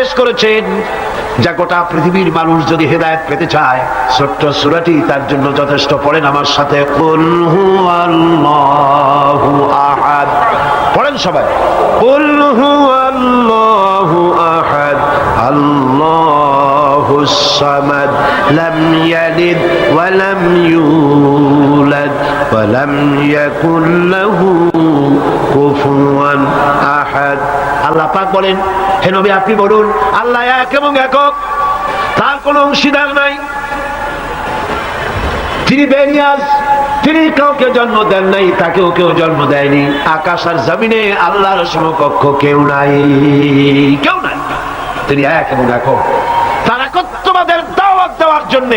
পেশ করেছেন, যা গোটা পৃথিবীর মানুষ যদি হেদায়েত পেতে চায়। ছোট্ট সুরাটি তার জন্য যথেষ্ট। পড়েন আমার সাথে পড়েন সবাই আহাদ, আল্লাহুস সামাদ, লাম ইয়ালিদ ওয়া লাম ইউলাদ, ওয়া আল্লাহ পাক বলেন, হে নবী আপনি বলুন, আল্লাহ এক এবং একক, তার কোনো অংশীদার নাই। তিনি বেনিয়াজ, তিনি কাউকে জন্ম দেন নাই, তাকেও কেউ জন্ম দেয়নি। আকাশ আর জমিনে আল্লাহর সমকক্ষ কেউ নাই কেউ নাই। তিনি এক এবং একক। তার একত্ববাদের দাওয়াত দেওয়ার জন্য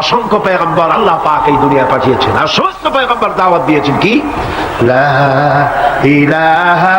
অসংখ্য পেগম্বর আল্লাহ পাক এই দুনিয়া পাঠিয়েছেন। আর সমস্ত পেগম্বর দাওয়াত দিয়েছেন কি? লা ইলাহা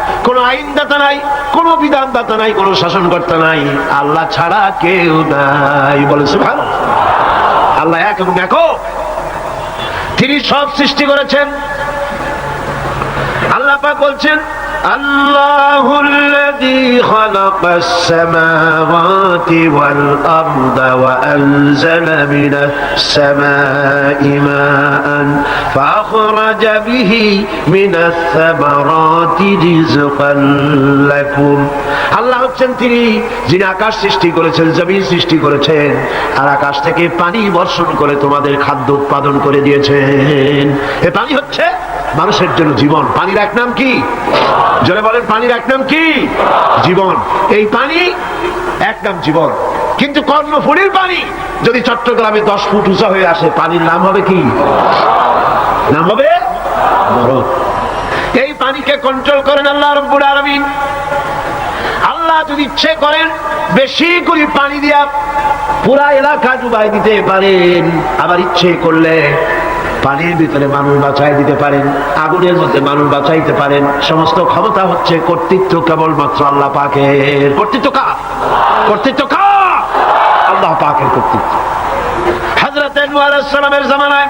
কোনো আইনদাতা নাই কোনো বিধানদাতা নাই কোনো শাসনকর্তা নাই আল্লাহ ছাড়া কেউ নাই বলে সুবহান আল্লাহ এক এবং একক তিনি সব সৃষ্টি করেছেন আল্লাহ পাক বলছেন الله الذي خلق السماوات والأرض وأنزل من السماء ماء فأخرج به من الثمرات رزقا لكم আল্লাহ হচ্ছেন তিনি যিনি আকাশ সৃষ্টি করেছেন জমিন সৃষ্টি করেছেন আর আকাশ থেকে পানি বর্ষণ করে তোমাদের খাদ্য উৎপাদন করে দিয়েছেন এ পানি হচ্ছে মানুষের জন্য জীবন পানির এক নাম কি জলে বলেন পানির এক নাম কি জীবন এই পানি এক নাম জীবন কিন্তু কর্ণফুলির পানি যদি চট্টগ্রামে দশ ফুট উঁচা হয়ে আসে পানির নাম হবে কি নাম হবে মরণ এই পানিকে কন্ট্রোল করেন আল্লাহ রব্বুল আলমিন। আল্লাহ যদি ইচ্ছে করেন বেশি করে পানি দিয়া পুরা এলাকা ডুবাই দিতে পারেন। আবার ইচ্ছে করলে পানির ভিতরে মানুষ বাঁচাই দিতে পারেন, আগুনের মধ্যে মানুষ বাঁচাইতে পারেন। সমস্ত ক্ষমতা হচ্ছে কর্তৃত্ব কেবলমাত্র আল্লাহ পাকের। কর্তৃত্ব কা কর্তৃত্ব কা আল্লাহ পাকের কর্তৃত্ব। হাজরত সালামের জামানায়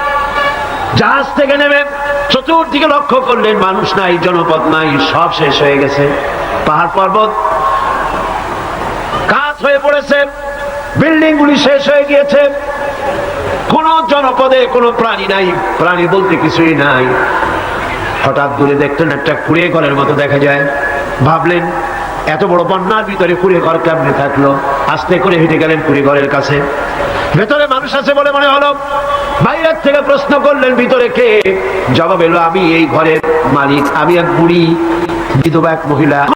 জাহাজ থেকে নেমে চতুর্দিকে লক্ষ্য করলেন, মানুষ নাই, জনপদ নাই, সব শেষ হয়ে গেছে। পাহাড় পর্বত কাজ হয়ে পড়েছে বিল্ডিং গুলি শেষ হয়ে গিয়েছে। কোন জনপদে কোনো প্রাণী নাই, প্রাণী বলতে কিছুই নাই। হঠাৎ দূরে দেখতেন একটা কুড়িয়ে ঘরের মতো দেখা যায়। ভাবলেন এত বড় বন্যার ভিতরে কুড়ে ঘর কেমনে থাকল? আস্তে করে হেঁটে গেলেন কুড়ি ঘরের কাছে। ভেতরে মানুষ আছে বলে মনে হলো। বাইরের থেকে প্রশ্ন করলেন, ভিতরে কে? জবাব এলো, আমি এই ঘরের মালিক। আমি এক বুড়ি, বিধবা, এক মহিলা।